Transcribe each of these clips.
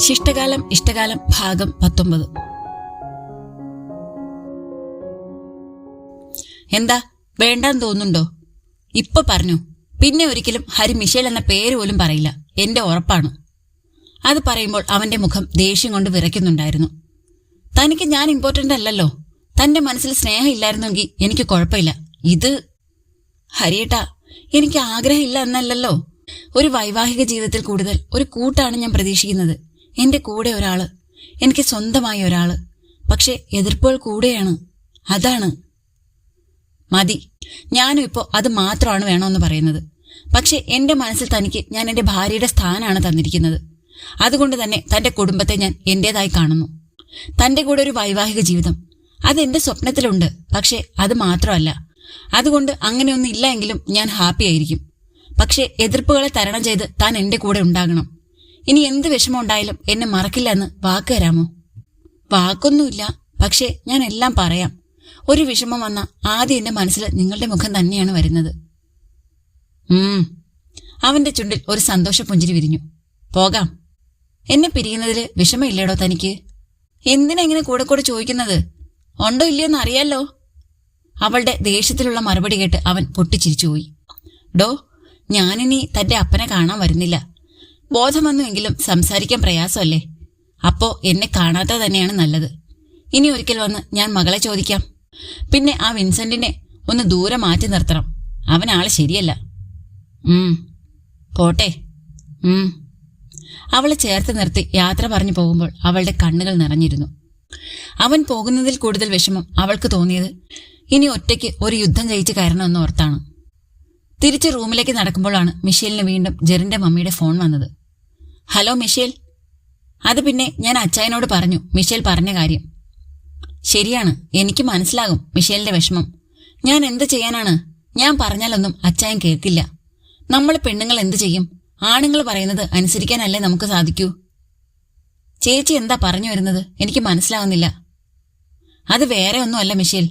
ശിഷ്ടകാലം ഇഷ്ടകാലം ഭാഗം പത്തൊമ്പത്. എന്താ വേണ്ടാന്ന് തോന്നുന്നുണ്ടോ? ഇപ്പൊ പറഞ്ഞു. പിന്നെ ഒരിക്കലും ഹരി മിഷേൽ എന്ന പേര് പോലും പറയില്ല. എന്റെ ഉറപ്പാണ്. അത് പറയുമ്പോൾ അവന്റെ മുഖം ദേഷ്യം കൊണ്ട് വിറയ്ക്കുന്നുണ്ടായിരുന്നു. തനിക്ക് ഞാൻ ഇമ്പോർട്ടന്റ് അല്ലല്ലോ. തന്റെ മനസ്സിൽ സ്നേഹം ഇല്ലായിരുന്നെങ്കിൽ എനിക്ക് കുഴപ്പമില്ല. ഇത് ഹരിയേട്ടാ എനിക്ക് ആഗ്രഹമില്ല എന്നല്ലല്ലോ. ഒരു വൈവാഹിക ജീവിതത്തിൽ കൂടുതൽ ഒരു കൂട്ടാണ് ഞാൻ പ്രതീക്ഷിക്കുന്നത്. എന്റെ കൂടെ ഒരാൾ. എനിക്ക് സ്വന്തമായ ഒരാൾ. പക്ഷെ എതിർപ്പുകൾ കൂടെയാണ്. അതാണ്. മതി. ഞാനും ഇപ്പോൾ അത് മാത്രമാണ് വേണമെന്ന് പറയുന്നത്. പക്ഷെ എന്റെ മനസ്സിൽ തനിക്ക് ഞാൻ എന്റെ ഭാര്യയുടെ സ്ഥാനമാണ് തന്നിരിക്കുന്നത്. അതുകൊണ്ട് തന്നെ തന്റെ കുടുംബത്തെ ഞാൻ എന്റേതായി കാണുന്നു. തന്റെ കൂടെ ഒരു വൈവാഹിക ജീവിതം. അത് എന്റെ സ്വപ്നത്തിലുണ്ട്. പക്ഷെ അത് മാത്രമല്ല. അതുകൊണ്ട് അങ്ങനെയൊന്നും ഇല്ല എങ്കിലും ഞാൻ ഹാപ്പി ആയിരിക്കും. പക്ഷെ എതിർപ്പുകളെ തരണം ചെയ്ത് താൻ എന്റെ കൂടെ ഉണ്ടാകണം. ഇനി എന്ത് വിഷമം ഉണ്ടായാലും എന്നെ മറക്കില്ല എന്ന് വാക്ക് തരാമോ? വാക്കൊന്നുമില്ല. പക്ഷേ ഞാൻ എല്ലാം പറയാം. ഒരു വിഷമം വന്ന ആദ്യം എന്റെ മനസ്സിൽ നിങ്ങളുടെ മുഖം തന്നെയാണ് വരുന്നത്. അവന്റെ ചുണ്ടിൽ ഒരു സന്തോഷ പുഞ്ചിരി വിരിഞ്ഞു. പോകാം. എന്നെ പിരിയുന്നതിൽ വിഷമമില്ലേടോ തനിക്ക്? എന്തിനാ ഇങ്ങനെ കൂടെ കൂടെ ചോദിക്കുന്നത്? ഉണ്ടോ ഇല്ലയോ എന്ന് അറിയാലോ. അവളുടെ ദേഷ്യത്തിലുള്ള മറുപടി കേട്ട് അവൻ പൊട്ടിച്ചിരിച്ചുപോയി. ഡോ ഞാനിനി തന്റെ അപ്പനെ കാണാൻ വരുന്നില്ല. ബോധം വന്നുവെങ്കിലും സംസാരിക്കാൻ പ്രയാസമല്ലേ? അപ്പോ എന്നെ കാണാത്ത തന്നെയാണ് നല്ലത്. ഇനി ഒരിക്കൽ വന്ന് ഞാൻ മകളെ ചോദിക്കാം. പിന്നെ ആ വിൻസെന്റിനെ ഒന്ന് ദൂരെ മാറ്റി നിർത്തണം. അവൻ ആൾ ശരിയല്ല. ഉം. പോട്ടെ. ഉം. അവളെ ചേർത്ത് നിർത്തി യാത്ര പറഞ്ഞു പോകുമ്പോൾ അവളുടെ കണ്ണുകൾ നിറഞ്ഞിരുന്നു. അവൻ പോകുന്നതിൽ കൂടുതൽ വിഷമം അവൾക്ക് തോന്നിയത് ഇനി ഒറ്റയ്ക്ക് ഒരു യുദ്ധം ജയിച്ച് കയറണമെന്ന് ഓർത്താണ്. തിരിച്ച് റൂമിലേക്ക് നടക്കുമ്പോഴാണ് മിഷേലിന് വീണ്ടും ജെറിന്റെ മമ്മിയുടെ ഫോൺ വന്നത്. Hello Michelle. അത് പിന്നെ ഞാൻ അച്ചായനോട് പറഞ്ഞു. മിഷേൽ പറഞ്ഞ കാര്യം. ശരിയാണ് എനിക്ക് മനസ്സിലാകും മിഷേലിന്റെ വിഷമം. ഞാൻ എന്ത് ചെയ്യാനാണ്? ഞാൻ പറഞ്ഞാലൊന്നും അച്ചായൻ കേൾക്കില്ല. നമ്മൾ പെണ്ണുങ്ങൾ എന്ത് ചെയ്യും? ആണുങ്ങൾ പറയുന്നത് അനുസരിക്കാനല്ലേ നമുക്ക് സാധിക്കൂ? ചേച്ചി എന്താ പറഞ്ഞു വരുന്നത്? എനിക്ക് മനസ്സിലാവുന്നില്ല. അത് വേറെ ഒന്നുമല്ല മിഷേൽ.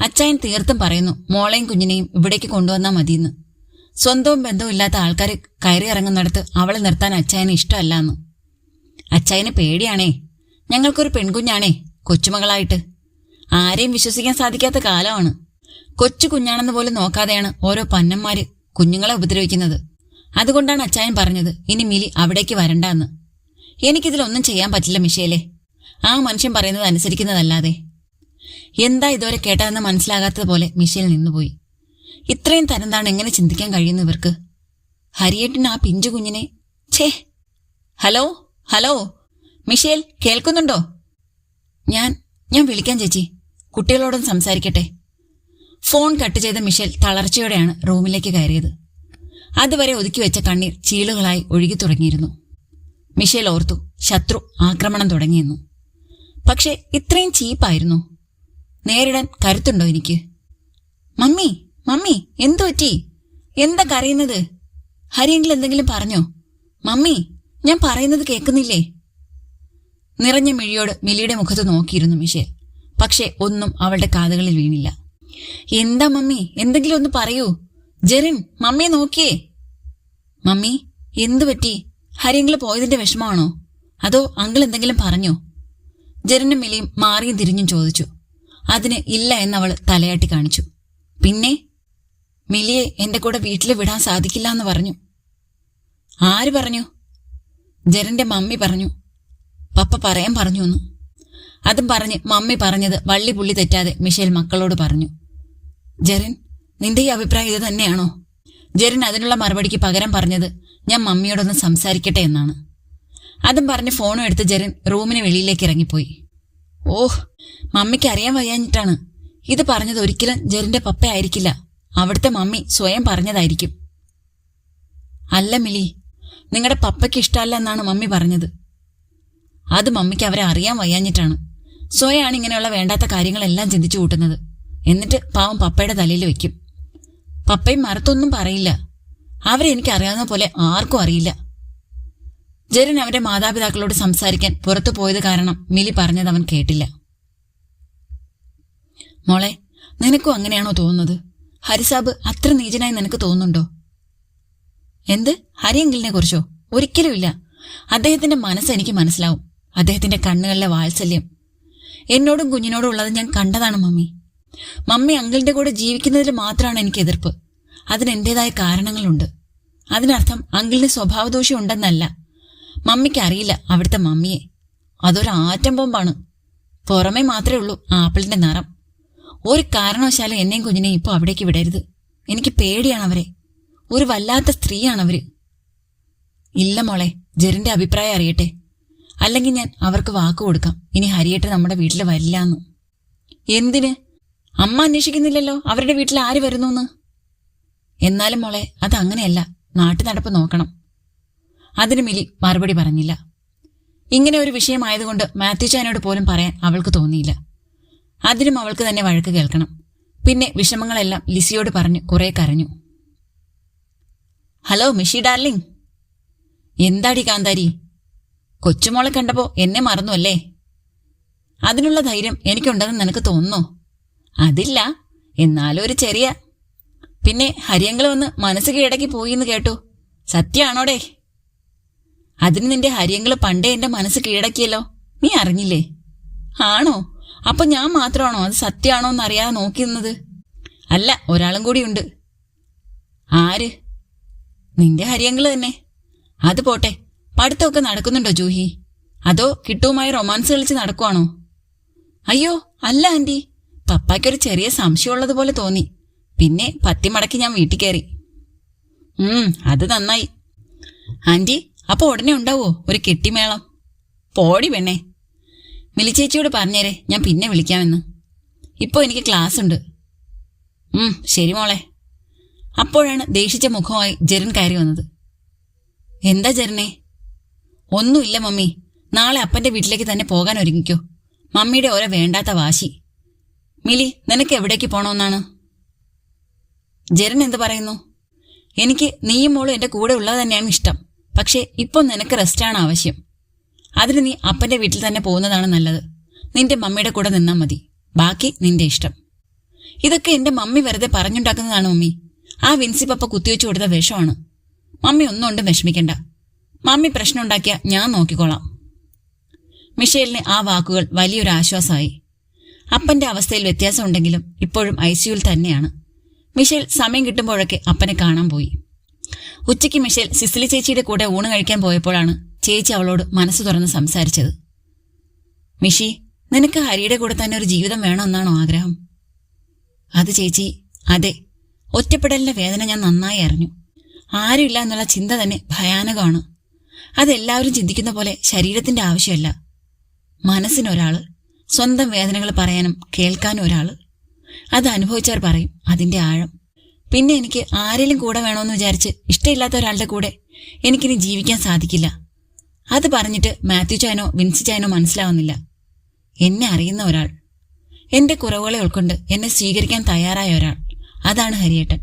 അച്ചായൻ തീർത്തും പറയുന്നു മോളെയും കുഞ്ഞിനെയും ഇവിടേക്ക് കൊണ്ടുവന്നാൽ മതിയെന്ന്. സ്വന്തവും ബന്ധവും ഇല്ലാത്ത ആൾക്കാർ കയറി ഇറങ്ങുന്നിടത്ത് അവളെ നിർത്താൻ അച്ചായന് ഇഷ്ടമല്ല എന്ന് അച്ചായന് പേടിയാണേ. ഞങ്ങൾക്കൊരു പെൺകുഞ്ഞാണേ കൊച്ചുമകളായിട്ട്. ആരെയും വിശ്വസിക്കാൻ സാധിക്കാത്ത കാലമാണ്. കൊച്ചു കുഞ്ഞാണെന്ന് പോലും നോക്കാതെയാണ് ഓരോ പന്നന്മാര് കുഞ്ഞുങ്ങളെ ഉപദ്രവിക്കുന്നത്. അതുകൊണ്ടാണ് അച്ചായൻ പറഞ്ഞത് ഇനി മിലി അവിടേക്ക് വരണ്ടെന്ന്. എനിക്കിതിലൊന്നും ചെയ്യാൻ പറ്റില്ല മിഷേലെ. ആ മനുഷ്യൻ പറയുന്നത് അനുസരിക്കുന്നതല്ലാതെ. എന്താ ഇതുവരെ കേട്ടതെന്ന് മനസ്സിലാകാത്തതുപോലെ മിഷേൽ നിന്നുപോയി. ഇത്രയും തരംതാണ് എങ്ങനെ ചിന്തിക്കാൻ കഴിയുന്നു ഇവർക്ക്? ഹരിയേട്ടിന് ആ പിഞ്ചു കുഞ്ഞിനെ ഛേ ഹലോ ഹലോ മിഷേൽ കേൾക്കുന്നുണ്ടോ? ഞാൻ ഞാൻ വിളിക്കാൻ ചേച്ചി കുട്ടികളോടൊന്ന് സംസാരിക്കട്ടെ. ഫോൺ കട്ട് ചെയ്ത മിഷേൽ തളർച്ചയോടെയാണ് റൂമിലേക്ക് കയറിയത്. അതുവരെ ഒതുക്കി വെച്ച കണ്ണീർ ചീളുകളായി ഒഴുകി തുടങ്ങിയിരുന്നു. മിഷേൽ ഓർത്തു ശത്രു ആക്രമണം തുടങ്ങിയിരുന്നു. പക്ഷെ ഇത്രയും ചീപ്പായിരുന്നു. നേരിടാൻ കരുത്തുണ്ടോ എനിക്ക്? മമ്മി മമ്മി എന്തു പറ്റി? എന്താ കരയുന്നത്? ഹരിയെങ്കിൽ എന്തെങ്കിലും പറഞ്ഞോ? മമ്മി ഞാൻ പറയുന്നത് കേൾക്കുന്നില്ലേ? നിറഞ്ഞ മിഴിയോട് മിലിയുടെ മുഖത്ത് നോക്കിയിരുന്നു മിഷേൽ. പക്ഷെ ഒന്നും അവളുടെ കാതുകളിൽ വീണില്ല. എന്താ മമ്മി? എന്തെങ്കിലും ഒന്ന് പറയൂ. ജെറിൻ മമ്മിയെ നോക്കിയേ. മമ്മി എന്തു പറ്റി? ഹരിയെങ്കിൽ പോയതിന്റെ വിഷമമാണോ? അതോ അങ്കിൾ എന്തെങ്കിലും പറഞ്ഞോ? ജെറിനും മിലിയും മാറിയും തിരിഞ്ഞും ചോദിച്ചു. അതിന് ഇല്ല എന്നവൾ തലയാട്ടി കാണിച്ചു. പിന്നെ? മിലിയെ എന്റെ കൂടെ വീട്ടിൽ വിടാൻ സാധിക്കില്ല എന്ന് പറഞ്ഞു. ആര് പറഞ്ഞു? ജരന്റെ മമ്മി പറഞ്ഞു. പപ്പ പറയാൻ പറഞ്ഞു എന്ന്. അതും പറഞ്ഞ് മമ്മി പറഞ്ഞത് വള്ളി പുള്ളി തെറ്റാതെ മിഷേൽ മക്കളോട് പറഞ്ഞു. ജെറിൻ നിന്റെ ഈ അഭിപ്രായം ഇത് തന്നെയാണോ? ജെറിൻ അതിനുള്ള മറുപടിക്ക് പകരം പറഞ്ഞത് ഞാൻ മമ്മിയോടൊന്ന് സംസാരിക്കട്ടെ എന്നാണ്. അതും പറഞ്ഞ് ഫോണും എടുത്ത് ജെറിൻ റൂമിന് വെളിയിലേക്ക് ഇറങ്ങിപ്പോയി. ഓഹ് മമ്മിക്ക് അറിയാൻ വയ്യാഞ്ഞിട്ടാണ്. ഇത് പറഞ്ഞത് ഒരിക്കലും ജെറിന്റെ പപ്പ ആയിരിക്കില്ല അവിടുത്തെ മമ്മി സ്വയം പറഞ്ഞതായിരിക്കും. അല്ല മിലി നിങ്ങളുടെ പപ്പയ്ക്ക് ഇഷ്ടമല്ല എന്നാണ് മമ്മി പറഞ്ഞത്. അത് മമ്മിക്ക് അവരെ അറിയാൻ വയ്യാഞ്ഞിട്ടാണ്. സ്വയാണ് ഇങ്ങനെയുള്ള വേണ്ടാത്ത കാര്യങ്ങളെല്ലാം ചിന്തിച്ചു കൂട്ടുന്നത്. എന്നിട്ട് പാവം പപ്പയുടെ തലയിൽ വെക്കും. പപ്പയും മറത്തൊന്നും പറയില്ല. അവരെ എനിക്ക് അറിയാവുന്ന പോലെ ആർക്കും അറിയില്ല. ജരൻ അവന്റെ മാതാപിതാക്കളോട് സംസാരിക്കാൻ പുറത്തു പോയത് കാരണം മിലി പറഞ്ഞത് അവൻ കേട്ടില്ല. മോളെ നിനക്കും അങ്ങനെയാണോ തോന്നുന്നത്? ഹരിസാബ് അത്ര നീചനായി നിനക്ക് തോന്നുന്നുണ്ടോ? എന്ത്? ഹരിയെങ്കിലിനെ കുറിച്ചോ? ഒരിക്കലുമില്ല അദ്ദേഹത്തിന്റെ മനസ്സ് എനിക്ക് മനസ്സിലാവും. അദ്ദേഹത്തിന്റെ കണ്ണുകളിലെ വാത്സല്യം. എന്നോടും കുഞ്ഞിനോടും ഉള്ളത് ഞാൻ കണ്ടതാണ് മമ്മി. മമ്മി അങ്കിളിന്റെ കൂടെ ജീവിക്കുന്നതിൽ മാത്രമാണ് എനിക്ക് എതിർപ്പ്. അതിന് എന്റേതായ കാരണങ്ങളുണ്ട്. അതിനർത്ഥം അങ്കിളിന് സ്വഭാവദോഷം ഉണ്ടെന്നല്ല. മമ്മിക്ക് അറിയില്ല അവിടുത്തെ മമ്മിയെ. അതൊരു ആറ്റം ബോംബാണ്. പുറമേ മാത്രമേ ഉള്ളൂ ആപ്പിളിന്റെ നിറം. ഒരു കാരണവശാലും എന്നെയും കുഞ്ഞിനെയും ഇപ്പൊ അവിടേക്ക് വിടരുത്. എനിക്ക് പേടിയാണ് അവരെ. ഒരു വല്ലാത്ത സ്ത്രീയാണ് അവർ. ഇല്ല മോളെ ജെറിന്റെ അഭിപ്രായം അറിയട്ടെ. അല്ലെങ്കിൽ ഞാൻ അവർക്ക് വാക്ക് കൊടുക്കാം. ഇനി ഹരിയേട്ട് നമ്മുടെ വീട്ടിൽ വരില്ലാന്ന്. എന്തിന്? അമ്മ അന്വേഷിക്കുന്നില്ലല്ലോ? അവരുടെ വീട്ടിൽ ആര് വരുന്നു എന്നാലും മോളെ അത് അങ്ങനെയല്ല. നാട്ടു നടപ്പ് നോക്കണം. അതിന് മിലി മറുപടി പറഞ്ഞില്ല. ഇങ്ങനെ ഒരു വിഷയമായതുകൊണ്ട് മാത്യു ചാനോട് പോലും പറയാൻ അവൾക്ക് തോന്നിയില്ല. അതിനും അവൾക്ക് തന്നെ വഴക്ക് കേൾക്കണം. പിന്നെ വിഷമങ്ങളെല്ലാം ലിസിയോട് പറഞ്ഞ് കുറെ കരഞ്ഞു. ഹലോ മിഷി ഡാർലിംഗ്. എന്താടി കാന്താരി? കൊച്ചുമോളെ കണ്ടപ്പോ എന്നെ മറന്നു അല്ലേ? അതിനുള്ള ധൈര്യം എനിക്കുണ്ടെന്ന് നിനക്ക് തോന്നുന്നു? അതില്ല. എന്നാലും ഒരു ചെറിയ പിന്നെ ഹരിയങ്ങൾ വന്ന് മനസ്സ് കീഴടക്കി പോയി എന്ന് കേട്ടു. സത്യാണോടെ? അതിന് നിന്റെ ഹരിയങ്ങൾ പണ്ടേ എന്റെ മനസ്സ് കീഴടക്കിയല്ലോ. നീ അറിഞ്ഞില്ലേ? ആണോ? അപ്പൊ ഞാൻ മാത്രമാണോ? അത് സത്യമാണോ എന്ന് അറിയാതെ നോക്കി നിന്നത്? അല്ല ഒരാളും കൂടിയുണ്ട് ആര്? നിന്റെ ഹരിയങ്ങൾ തന്നെ. അത് പോട്ടെ. പഠിത്തമൊക്കെ നടക്കുന്നുണ്ടോ ജൂഹി? അതോ കിട്ടുവുമായി റൊമാൻസ് കളിച്ച് നടക്കുവാണോ? അയ്യോ അല്ല ആന്റി. പപ്പായ്ക്കൊരു ചെറിയ സംശയമുള്ളതുപോലെ തോന്നി. പിന്നെ പത്തി മടക്കി ഞാൻ വീട്ടിൽ കയറി. ഉം അത് നന്നായി. ആന്റി അപ്പൊ ഉടനെ ഉണ്ടാവോ? ഒരു കെട്ടിമേളം. പോടി പെണ്ണേ. മിലിച്ചേച്ചിയോട് പറഞ്ഞേരെ ഞാൻ പിന്നെ വിളിക്കാമെന്ന്. ഇപ്പോൾ എനിക്ക് ക്ലാസ് ഉണ്ട് ശരി മോളെ. അപ്പോഴാണ് ദേഷിച്ച മുഖമായി ജെറിൻ കയറി വന്നത്. എന്താ ജെറിനെ? ഒന്നുമില്ല മമ്മി. നാളെ അപ്പന്റെ വീട്ടിലേക്ക് തന്നെ പോകാൻ ഒരുങ്ങിക്കോ. മമ്മിയുടെ ഓരോ വേണ്ടാത്ത വാശി. മിലി നിനക്ക് എവിടേക്ക് പോണമെന്നാണ് ജെറിൻ എന്ത് പറയുന്നു? എനിക്ക് നീയും മോളും എന്റെ കൂടെ ഉള്ളത് തന്നെയാണ് ഇഷ്ടം. പക്ഷേ ഇപ്പം നിനക്ക് റെസ്റ്റാണ് ആവശ്യം. അതിന് നീ അപ്പന്റെ വീട്ടിൽ തന്നെ പോകുന്നതാണ് നല്ലത്. നിന്റെ മമ്മിയുടെ കൂടെ നിന്നാൽ മതി. ബാക്കി നിന്റെ ഇഷ്ടം. ഇതൊക്കെ എന്റെ മമ്മി വെറുതെ പറഞ്ഞുണ്ടാക്കുന്നതാണ് മമ്മി. ആ വിൻസി പപ്പ കുത്തിവെച്ചു കൊടുത്ത വിഷമാണ്. മമ്മി ഒന്നും കൊണ്ട് വിഷമിക്കണ്ട. മമ്മി പ്രശ്നം ഉണ്ടാക്കിയ ഞാൻ നോക്കിക്കോളാം. മിഷേലിന് ആ വാക്കുകൾ വലിയൊരു ആശ്വാസമായി. അപ്പന്റെ അവസ്ഥയിൽ വ്യത്യാസമുണ്ടെങ്കിലും ഇപ്പോഴും ഐ സിയുൽ തന്നെയാണ്. മിഷേൽ സമയം കിട്ടുമ്പോഴൊക്കെ അപ്പനെ കാണാൻ പോയി. ഉച്ചയ്ക്ക് മിഷേൽ സിസിലി ചേച്ചിയുടെ കൂടെ ഊണ് കഴിക്കാൻ പോയപ്പോഴാണ് ചേച്ചി അവളോട് മനസ്സ് തുറന്ന് സംസാരിച്ചത്. മിഷി നിനക്ക് ഹരിയുടെ കൂടെ തന്നെ ഒരു ജീവിതം വേണമെന്നാണോ ആഗ്രഹം? അത് ചേച്ചി അതെ. ഒറ്റപ്പെടലിന്റെ വേദന ഞാൻ നന്നായി അറിഞ്ഞു. ആരുമില്ല എന്നുള്ള ചിന്ത തന്നെ ഭയാനകമാണ്. അതെല്ലാവരും ചിന്തിക്കുന്ന പോലെ ശരീരത്തിന്റെ ആവശ്യമല്ല. മനസ്സിനൊരാൾ സ്വന്തം വേദനകൾ പറയാനും കേൾക്കാനും ഒരാൾ. അത് അനുഭവിച്ചവർ പറയും അതിന്റെ ആഴം. പിന്നെ എനിക്ക് ആരെങ്കിലും കൂടെ വേണമെന്ന് വിചാരിച്ച് ഇഷ്ടമില്ലാത്ത ഒരാളുടെ കൂടെ എനിക്കിനി ജീവിക്കാൻ സാധിക്കില്ല. അത് പറഞ്ഞിട്ട് മാത്യു ചായനോ വിൻസി ചായനോ മനസ്സിലാവുന്നില്ല. എന്നെ അറിയുന്ന ഒരാൾ. എന്റെ കുറവുകളെ ഉൾക്കൊണ്ട് എന്നെ സ്വീകരിക്കാൻ തയ്യാറായ ഒരാൾ. അതാണ് ഹരിയേട്ടൻ.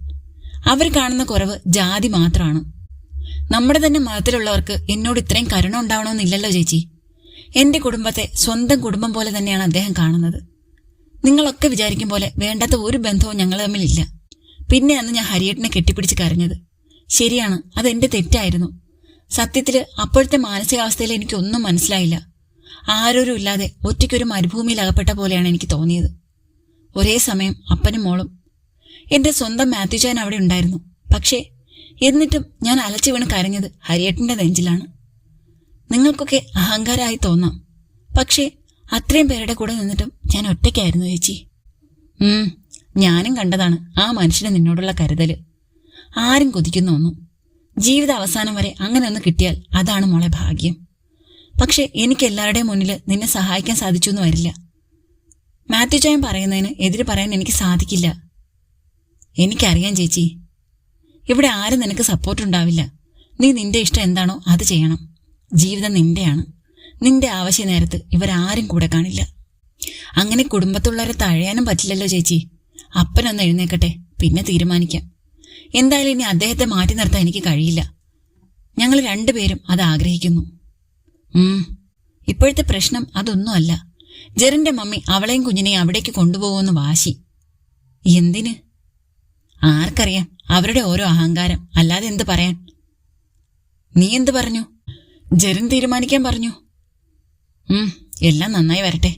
അവർ കാണുന്ന കുറവ് ജാതി മാത്രമാണ്. നമ്മുടെ തന്നെ മതത്തിലുള്ളവർക്ക് എന്നോട് ഇത്രയും കരുണ ഉണ്ടാവണമെന്നില്ലല്ലോ ചേച്ചി. എന്റെ കുടുംബത്തെ സ്വന്തം കുടുംബം പോലെ തന്നെയാണ് അദ്ദേഹം കാണുന്നത്. നിങ്ങളൊക്കെ വിചാരിക്കും പോലെ വേണ്ടാത്ത ഒരു ബന്ധവും ഞങ്ങൾ തമ്മിലില്ല. പിന്നെ അന്ന് ഞാൻ ഹരിയേട്ടനെ കെട്ടിപ്പിടിച്ച് കരഞ്ഞത്. ശരിയാണ് അതെന്റെ തെറ്റായിരുന്നു. സത്യത്തിൽ അപ്പോഴത്തെ മാനസികാവസ്ഥയിൽ എനിക്കൊന്നും മനസ്സിലായില്ല. ആരോരും ഇല്ലാതെ ഒറ്റയ്ക്കൊരു മരുഭൂമിയിൽ അകപ്പെട്ട പോലെയാണ് എനിക്ക് തോന്നിയത്. ഒരേ സമയം അപ്പനും മോളും. എന്റെ സ്വന്തം മാത്യുചാൻ അവിടെ ഉണ്ടായിരുന്നു. പക്ഷേ എന്നിട്ടും ഞാൻ അലച്ചു വീണ് കരഞ്ഞത് ഹരിയേട്ടന്റെ നെഞ്ചിലാണ്. നിങ്ങൾക്കൊക്കെ അഹങ്കാരമായി തോന്നാം. പക്ഷേ അത്രയും പേരുടെ കൂടെ നിന്നിട്ടും ഞാൻ ഒറ്റയ്ക്കായിരുന്നു ചേച്ചി. ഉം ഞാനും കണ്ടതാണ് ആ മനുഷ്യന് നിന്നോടുള്ള കരുതൽ. ആരും കൊതിക്കുന്ന ഒന്നും. ജീവിത അവസാനം വരെ അങ്ങനെ ഒന്ന് കിട്ടിയാൽ അതാണ് മോളെ ഭാഗ്യം. പക്ഷെ എനിക്ക് എല്ലാവരുടെയും മുന്നിൽ നിന്നെ സഹായിക്കാൻ സാധിച്ചു എന്ന് വരില്ല. മാത്യു ചായം പറയുന്നതിന് എതിര് പറയാൻ എനിക്ക് സാധിക്കില്ല. എനിക്കറിയാം ചേച്ചി. ഇവിടെ ആരും നിനക്ക് സപ്പോർട്ട് ഉണ്ടാവില്ല. നീ നിന്റെ ഇഷ്ടം എന്താണോ അത് ചെയ്യണം. ജീവിതം നിന്റെയാണ്. നിന്റെ ആവശ്യ നേരത്ത് ഇവരാരും കൂടെ കാണില്ല. അങ്ങനെ കുടുംബത്തുള്ളവരെ തഴയാനും പറ്റില്ലല്ലോ ചേച്ചി. അപ്പനൊന്ന് എഴുന്നേക്കട്ടെ. പിന്നെ തീരുമാനിക്കാം. എന്തായാലും ഇനി അദ്ദേഹത്തെ മാറ്റി നിർത്താൻ എനിക്ക് കഴിയില്ല. ഞങ്ങൾ രണ്ടുപേരും അത് ആഗ്രഹിക്കുന്നു. ഇപ്പോഴത്തെ പ്രശ്നം അതൊന്നുമല്ല. ജെറിന്റെ മമ്മി അവളെയും കുഞ്ഞിനെയും അവിടേക്ക് കൊണ്ടുപോകുമെന്ന് വാശി. എന്തിന്? ആർക്കറിയാം. അവരുടെ ഓരോ അഹങ്കാരം. അല്ലാതെ എന്ത് പറയാൻ? നീ എന്ത് പറഞ്ഞു? ജെറിൻ തീരുമാനിക്കാൻ പറഞ്ഞു. എല്ലാം നന്നായി വരട്ടെ.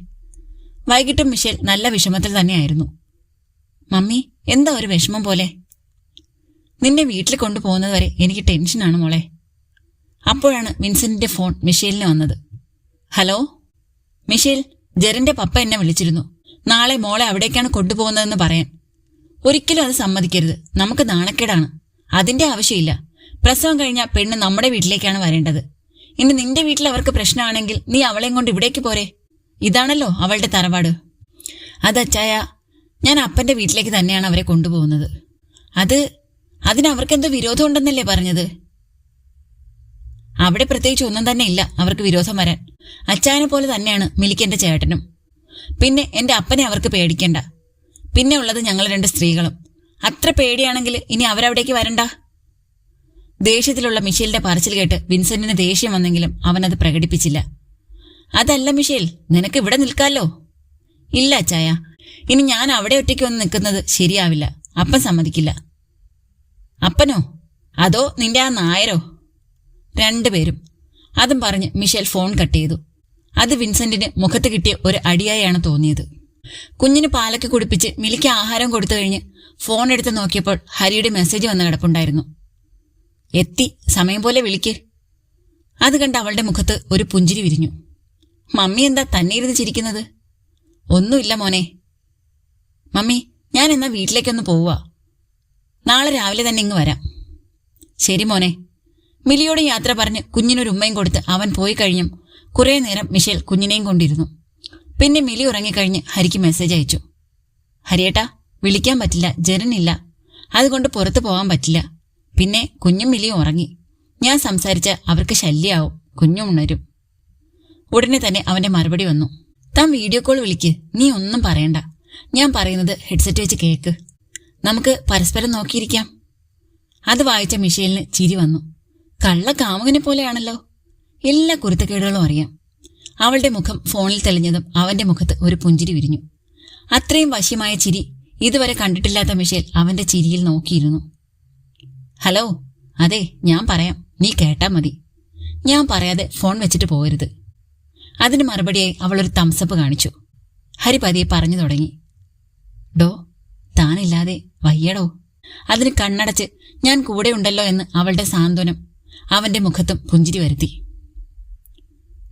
വൈകിട്ടും മിഷേൽ നല്ല വിഷമത്തിൽ തന്നെയായിരുന്നു. മമ്മി എന്താ ഒരു വിഷമം പോലെ? നിന്നെ വീട്ടിൽ കൊണ്ടുപോകുന്നത് വരെ എനിക്ക് ടെൻഷനാണ് മോളെ. അപ്പോഴാണ് വിൻസെന്റിന്റെ ഫോൺ മിഷേലിന് വന്നത്. ഹലോ? മിഷേൽ ജെറിന്റെ പപ്പ എന്നെ വിളിച്ചിരുന്നു. നാളെ മോളെ അവിടേക്കാണ് കൊണ്ടുപോകുന്നതെന്ന് പറയാൻ. ഒരിക്കലും അത് സമ്മതിക്കരുത്. നമുക്ക് നാണക്കേടാണ്. അതിന്റെ ആവശ്യമില്ല. പ്രസവം കഴിഞ്ഞാൽ പെണ്ണ് നമ്മുടെ വീട്ടിലേക്കാണ് വരേണ്ടത്. ഇനി നിന്റെ വീട്ടിൽ അവർക്ക് പ്രശ്നമാണെങ്കിൽ നീ അവളെയും കൊണ്ട് ഇവിടേക്ക് പോരെ. ഇതാണല്ലോ അവളുടെ തറവാട്. അതച്ചായ ഞാൻ അപ്പന്റെ വീട്ടിലേക്ക് തന്നെയാണ് അവരെ കൊണ്ടുപോകുന്നത്. അത് അതിന് അവർക്കെന്തോ വിരോധം ഉണ്ടെന്നല്ലേ പറഞ്ഞത്? അവിടെ പ്രത്യേകിച്ച് ഒന്നും തന്നെ ഇല്ല അവർക്ക് വിരോധം വരാൻ. അച്ചായനെ പോലെ തന്നെയാണ് മിലിക്കെന്റെ ചേട്ടനും. പിന്നെ എന്റെ അപ്പനെ അവർക്ക് പേടിക്കണ്ട. പിന്നെ ഉള്ളത് ഞങ്ങൾ രണ്ട് സ്ത്രീകളും. അത്ര പേടിയാണെങ്കിൽ ഇനി അവരവിടേക്ക് വരണ്ട? ദേഷ്യത്തിലുള്ള മിഷേലിന്റെ പറച്ചിൽ കേട്ട് വിൻസെന്റിന് ദേഷ്യം വന്നെങ്കിലും അവൻ അത് പ്രകടിപ്പിച്ചില്ല. അതല്ല മിഷേൽ നിനക്ക് ഇവിടെ നിൽക്കാല്ലോ ഇല്ല അച്ചായ ഇനി ഞാൻ അവിടെ ഒറ്റയ്ക്ക് വന്ന് നിൽക്കുന്നത് ശരിയാവില്ല. അപ്പം സമ്മതിക്കില്ല. അപ്പനോ? അതോ നിന്റെ ആ നായരോ? രണ്ടുപേരും. അതും പറഞ്ഞ് മിഷേൽ ഫോൺ കട്ട് ചെയ്തു. അത് വിൻസെന്റിന് മുഖത്ത് കിട്ടിയ ഒരു അടിയായാണ് തോന്നിയത്. കുഞ്ഞിന് പാലൊക്കെ കുടിപ്പിച്ച് മിലിക്ക് ആഹാരം കൊടുത്തു കഴിഞ്ഞ് ഫോൺ എടുത്ത് നോക്കിയപ്പോൾ ഹരിയുടെ മെസ്സേജ് വന്ന് കിടപ്പുണ്ടായിരുന്നു. എത്തി സമയം പോലെ വിളിക്ക്. അത് കണ്ട് അവളുടെ മുഖത്ത് ഒരു പുഞ്ചിരി വിരിഞ്ഞു. മമ്മി എന്താ തന്നെ ഇരുന്ന് ചിരിക്കുന്നത്? ഒന്നുമില്ല മോനെ. മമ്മി ഞാൻ എന്നാ വീട്ടിലേക്കൊന്ന് പോവുക. നാളെ രാവിലെ തന്നെ ഇങ്ങ് വരാം. ശരി മോനെ. മിലിയോട് യാത്ര പറഞ്ഞ് കുഞ്ഞിനൊരു ഉമ്മയും കൊടുത്ത് അവൻ പോയി കഴിഞ്ഞും കുറേ നേരം മിഷേൽ കുഞ്ഞിനെയും കൊണ്ടിരുന്നു. പിന്നെ മിലി ഉറങ്ങിക്കഴിഞ്ഞ് ഹരിക്ക് മെസ്സേജ് അയച്ചു. ഹരിയേട്ടാ വിളിക്കാൻ പറ്റില്ല ജനനില്ല. അതുകൊണ്ട് പുറത്തു പോകാൻ പറ്റില്ല. പിന്നെ കുഞ്ഞും മിലിയും ഉറങ്ങി. ഞാൻ സംസാരിച്ച അവർക്ക് ശല്യാവും കുഞ്ഞും ഉണരും. ഉടനെ തന്നെ അവന്റെ മറുപടി വന്നു. താൻ വീഡിയോ കോൾ വിളിക്ക് നീ ഒന്നും പറയണ്ട. ഞാൻ പറയുന്നത് ഹെഡ്സെറ്റ് വെച്ച് കേക്ക്. നമുക്ക് പരസ്പരം നോക്കിയിരിക്കാം. അത് വായിച്ച മിഷേലിന് ചിരി വന്നു. കള്ള കാമുകനെ പോലെയാണല്ലോ. എല്ലാ കുരുത്തക്കേടുകളും അറിയാം. അവളുടെ മുഖം ഫോണിൽ തെളിഞ്ഞതും അവന്റെ മുഖത്ത് ഒരു പുഞ്ചിരി വിരിഞ്ഞു. അത്രയും വശ്യമായ ചിരി ഇതുവരെ കണ്ടിട്ടില്ലാത്ത മിഷേൽ അവന്റെ ചിരിയിൽ നോക്കിയിരുന്നു. ഹലോ അതെ ഞാൻ പറയാം. നീ കേട്ടാ മതി. ഞാൻ പറയാതെ ഫോൺ വെച്ചിട്ട് പോകരുത്. അതിന് മറുപടിയായി അവളൊരു തംസപ്പ് കാണിച്ചു. ഹരി പതിയെ പറഞ്ഞു തുടങ്ങി. ഡോ താനില്ലാതെ വയ്യടോ. അതിന് കണ്ണടച്ച് ഞാൻ കൂടെ ഉണ്ടല്ലോ എന്ന് അവളുടെ സാന്ത്വനം അവന്റെ മുഖത്തും പുഞ്ചിരി വരുത്തി.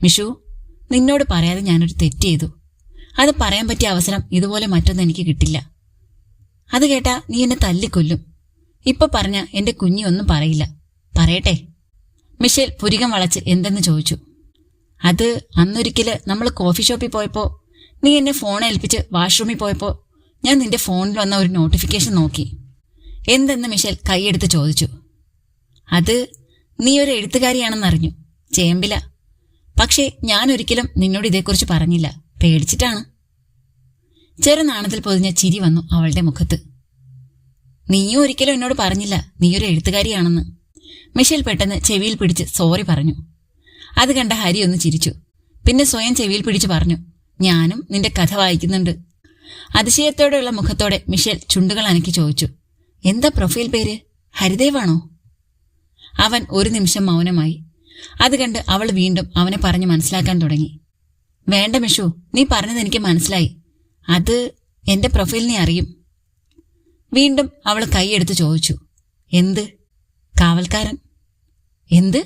മിഷു നിന്നോട് പറയാതെ ഞാനൊരു തെറ്റ് ചെയ്തു. അത് പറയാൻ പറ്റിയ അവസരം ഇതുപോലെ മറ്റൊന്നും എനിക്ക് കിട്ടില്ല. അത് കേട്ടാ നീ എന്നെ തല്ലിക്കൊല്ലും. ഇപ്പൊ പറഞ്ഞ എന്റെ കുഞ്ഞി ഒന്നും പറയില്ല. പറയട്ടെ. മിഷേൽ പുരികം വളച്ച് എന്തെന്ന് ചോദിച്ചു. അത് അന്നൊരിക്കൽ നമ്മൾ കോഫി ഷോപ്പിൽ പോയപ്പോ നീ എന്നെ ഫോൺ ഏൽപ്പിച്ച് വാഷ്റൂമിൽ പോയപ്പോ ഞാൻ നിന്റെ ഫോണിൽ വന്ന ഒരു നോട്ടിഫിക്കേഷൻ നോക്കി. എന്തെന്ന് മിഷൽ കൈയെടുത്ത് ചോദിച്ചു. അത് നീ ഒരു എഴുത്തുകാരിയാണെന്നറിഞ്ഞു ചേമ്പില. പക്ഷേ ഞാൻ ഒരിക്കലും നിന്നോട് ഇതേക്കുറിച്ച് പറഞ്ഞില്ല. പേടിച്ചിട്ടാണ്. ചെറുനാണത്തിൽ പൊതിഞ്ഞ ചിരി വന്നു അവളുടെ മുഖത്ത്. നീയും ഒരിക്കലും എന്നോട് പറഞ്ഞില്ല നീയൊരു എഴുത്തുകാരിയാണെന്ന്. മിഷൽ പെട്ടെന്ന് ചെവിയിൽ പിടിച്ച് സോറി പറഞ്ഞു. അത് കണ്ട ഹരി ഒന്ന് ചിരിച്ചു. പിന്നെ സ്വയം ചെവിയിൽ പിടിച്ച് പറഞ്ഞു ഞാനും നിന്റെ കഥ വായിക്കുന്നുണ്ട്. അതിശയത്തോടെയുള്ള മുഖത്തോടെ മിഷേൽ ചുണ്ടുകൾ അനക്കി ചോദിച്ചു. എന്താ പ്രൊഫൈൽ പേര്? ഹരിദേവാണോ? അവൻ ഒരു നിമിഷം മൗനമായി. അത് കണ്ട് അവൾ വീണ്ടും അവനെ പറഞ്ഞു മനസ്സിലാക്കാൻ തുടങ്ങി. വേണ്ട മിഷു നീ പറഞ്ഞത് എനിക്ക് മനസ്സിലായി. അത് എന്റെ പ്രൊഫൈലിനെ അറിയും. വീണ്ടും അവൾ കൈയെടുത്ത് ചോദിച്ചു. എന്ത്? കാവൽക്കാരൻ? എന്ത്?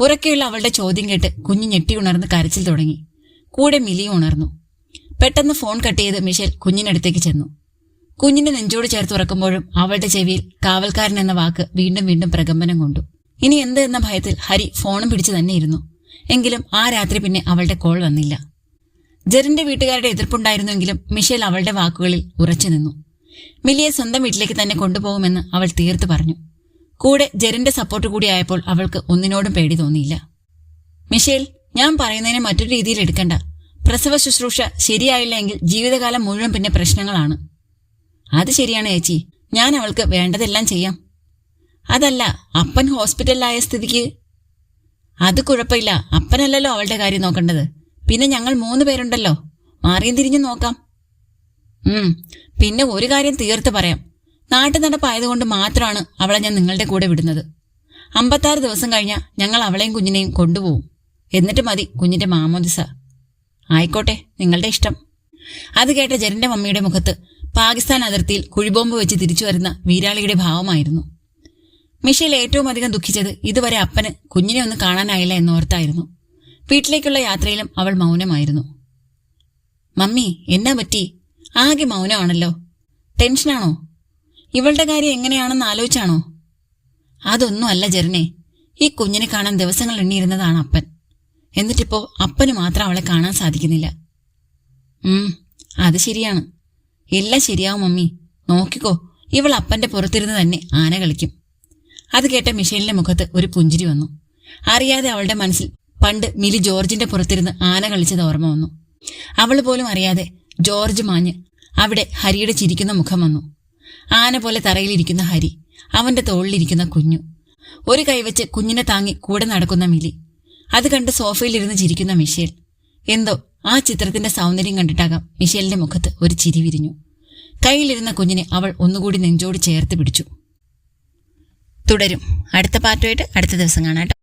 ഉറക്കെയുള്ള അവളുടെ ചോദ്യം കേട്ട് കുഞ്ഞു ഞെട്ടി ഉണർന്ന് കരച്ചിൽ തുടങ്ങി. കൂടെ മിലിയും ഉണർന്നു. പെട്ടെന്ന് ഫോൺ കട്ട് ചെയ്ത് മിഷേൽ കുഞ്ഞിനടുത്തേക്ക് ചെന്നു. കുഞ്ഞിനെ നെഞ്ചോട് ചേർത്ത് ഉറക്കുമ്പോഴും അവളുടെ ചെവിയിൽ കാവൽക്കാരൻ എന്ന വാക്ക് വീണ്ടും വീണ്ടും പ്രകമ്പനം കൊണ്ടു. ഇനി എന്ത് എന്ന ഭയത്തിൽ ഹരി ഫോണും പിടിച്ചു തന്നെ ഇരുന്നു. എങ്കിലും ആ രാത്രി പിന്നെ അവളുടെ കോൾ വന്നില്ല. ജെറിന്റെ വീട്ടുകാരുടെ എതിർപ്പുണ്ടായിരുന്നെങ്കിലും മിഷേൽ അവളുടെ വാക്കുകളിൽ ഉറച്ചു നിന്നു. മിലിയെ സ്വന്തം വീട്ടിലേക്ക് തന്നെ കൊണ്ടുപോകുമെന്ന് അവൾ തീർത്തു പറഞ്ഞു. കൂടെ ജെറിന്റെ സപ്പോർട്ട് കൂടിയായപ്പോൾ അവൾക്ക് ഒന്നിനോടും പേടി തോന്നിയില്ല. മിഷേൽ ഞാൻ പറയുന്നതിനെ മറ്റൊരു രീതിയിൽ എടുക്കണ്ട. പ്രസവ ശുശ്രൂഷ ശരിയായില്ല എങ്കിൽ ജീവിതകാലം മുഴുവൻ പിന്നെ പ്രശ്നങ്ങളാണ്. അത് ശരിയാണ് ചേച്ചി. ഞാൻ അവൾക്ക് വേണ്ടതെല്ലാം ചെയ്യാം. അതല്ല അപ്പൻ ഹോസ്പിറ്റലിലായ സ്ഥിതിക്ക് അത് കുഴപ്പമില്ല. അപ്പനല്ലല്ലോ അവളുടെ കാര്യം നോക്കേണ്ടത്. പിന്നെ ഞങ്ങൾ മൂന്ന് പേരുണ്ടല്ലോ. മാറിയും തിരിഞ്ഞു നോക്കാം. ഉം പിന്നെ ഒരു കാര്യം തീർത്ത് പറയാം. നാട്ടു നടപ്പായതുകൊണ്ട് മാത്രമാണ് അവളെ ഞാൻ നിങ്ങളുടെ കൂടെ വിടുന്നത്. അമ്പത്താറ് ദിവസം കഴിഞ്ഞാൽ ഞങ്ങൾ അവളെയും കുഞ്ഞിനെയും കൊണ്ടുപോകും. എന്നിട്ട് മതി കുഞ്ഞിന്റെ മാമോദിസ. ആയിക്കോട്ടെ നിങ്ങളുടെ ഇഷ്ടം. അത് കേട്ട ജരന്റെ മമ്മിയുടെ മുഖത്ത് പാകിസ്ഥാൻ അതിർത്തിയിൽ കുഴിബോംബ് വെച്ച് തിരിച്ചു വരുന്ന വീരാളിയുടെ ഭാവമായിരുന്നു. മിഷേൽ ഏറ്റവും അധികം ദുഃഖിച്ചത് ഇതുവരെ അപ്പന് കുഞ്ഞിനെ ഒന്ന് കാണാനായില്ല എന്നോർത്തായിരുന്നു വീട്ടിലേക്കുള്ള യാത്രയിലും അവൾ മൗനമായിരുന്നു. മമ്മി എന്നാ പറ്റി? ആകെ മൗനമാണല്ലോ. ടെൻഷനാണോ? ഇവളുടെ കാര്യം എങ്ങനെയാണെന്ന് ആലോചിച്ചാണോ? അതൊന്നും അല്ല ജെറിനെ. ഈ കുഞ്ഞിനെ കാണാൻ ദിവസങ്ങൾ എണ്ണിയിരുന്നതാണ് അപ്പൻ. എന്നിട്ടിപ്പോ അപ്പന് മാത്രം അവളെ കാണാൻ സാധിക്കുന്നില്ല. അത് ശരിയാണ്. എല്ലാം ശരിയാവും മമ്മി. നോക്കിക്കോ ഇവൾ അപ്പന്റെ പുറത്തിരുന്ന് തന്നെ ആന കളിക്കും. അത് കേട്ട മിഷേലിന്റെ മുഖത്ത് ഒരു പുഞ്ചിരി വന്നു. അറിയാതെ അവളുടെ മനസ്സിൽ പണ്ട് മിലി ജോർജിന്റെ പുറത്തിരുന്ന് ആന കളിച്ചത് ഓർമ്മ വന്നു. അവൾ പോലും അറിയാതെ ജോർജ് മാഞ്ഞ് അവിടെ ഹരിയുടെ ചിരിക്കുന്ന മുഖം വന്നു. ആന പോലെ തറയിലിരിക്കുന്ന ഹരി അവന്റെ തോളിലിരിക്കുന്ന കുഞ്ഞു. ഒരു കൈവച്ച് കുഞ്ഞിനെ താങ്ങി കൂടെ നടക്കുന്ന മിലി അത് കണ്ട് സോഫയിലിരുന്ന് ചിരിക്കുന്ന മിഷേൽ. എന്തോ ആ ചിത്രത്തിന്റെ സൗന്ദര്യം കണ്ടിട്ടാകാം മിഷേലിന്റെ മുഖത്ത് ഒരു ചിരി വിരിഞ്ഞു. കയ്യിലിരുന്ന കുഞ്ഞിനെ അവൾ ഒന്നുകൂടി നെഞ്ചോട് ചേർത്ത് പിടിച്ചു. തുടരും. അടുത്ത പാർട്ടുമായിട്ട് അടുത്ത ദിവസം കാണാം